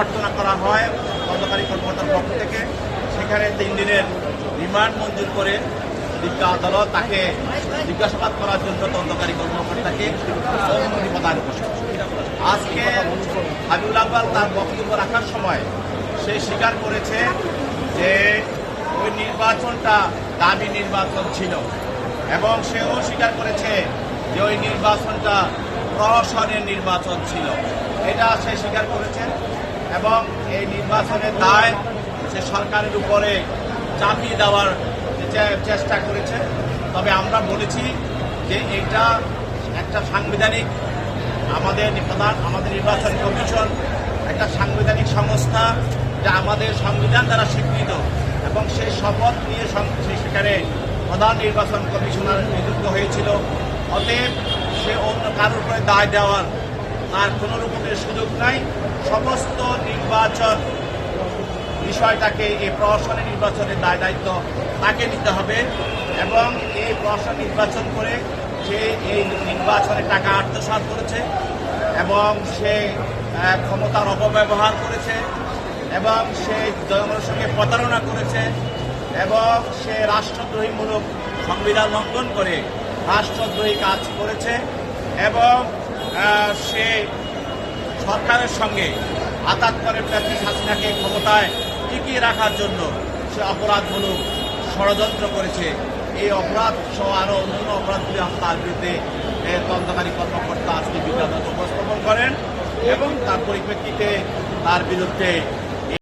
প্রার্থনা করা হয় তদন্তকারী কর্মকর্তার পক্ষ থেকে। সেখানে তিন দিনের রিমান্ড মঞ্জুর করে বিজ্ঞা আদালত তাকে জিজ্ঞাসাবাদ করার জন্য তদন্তকারী কর্মকর্তাকে অনুমতি প্রদান করছে। আজকে হাবিবুল আব্বাল তার বক্তব্য রাখার সময় সে স্বীকার করেছে যে ওই নির্বাচনটা দাবি নির্বাচন ছিল এবং সেও স্বীকার করেছে যে ওই নির্বাচনটা প্রহসনের নির্বাচন ছিল। এটা সে স্বীকার করেছে। এবং এই নির্বাচনের দায় সে সরকারের উপরে চাপিয়ে দেওয়ার চেষ্টা করেছে। তবে আমরা বলেছি যে এটা একটা সাংবিধানিক আমাদের প্রধান আমাদের নির্বাচন কমিশন একটা সাংবিধানিক সংস্থা যা আমাদের সংবিধান দ্বারা স্বীকৃত এবং সেই শপথ নিয়ে সেখানে প্রধান নির্বাচন কমিশনার নিযুক্ত হয়েছিল। অতএব সে অন্য কারোর উপরে দায় দেওয়ার তার কোনো রকমের সুযোগ নাই। সমস্ত নির্বাচন বিষয়টাকে এই প্রশাসনের নির্বাচনের দায় দায়িত্ব তাকে নিতে হবে এবং এই প্রশাসন নির্বাচন করে সে এই নির্বাচনে টাকা আত্মসাৎ করেছে এবং সে ক্ষমতার অপব্যবহার করেছে এবং সে জনগণের সঙ্গে প্রতারণা করেছে এবং সে রাষ্ট্রদ্রোহীমূলক সংবিধান লঙ্ঘন করে রাষ্ট্রদ্রোহী কাজ করেছে এবং সে সরকারের সঙ্গে আঘাত করে প্রার্থী হাসিনাকে ক্ষমতায় টিকিয়ে রাখার জন্য সে অপরাধগুলো ষড়যন্ত্র করেছে। এই অপরাধ সহ আরও অন্যান্য অপরাধগুলি তার বিরুদ্ধে তদন্তকারী কর্মকর্তা আজকে বিজ্ঞাপন উপস্থাপন করেন এবং তার পরিপ্রেক্ষিতে তার বিরুদ্ধে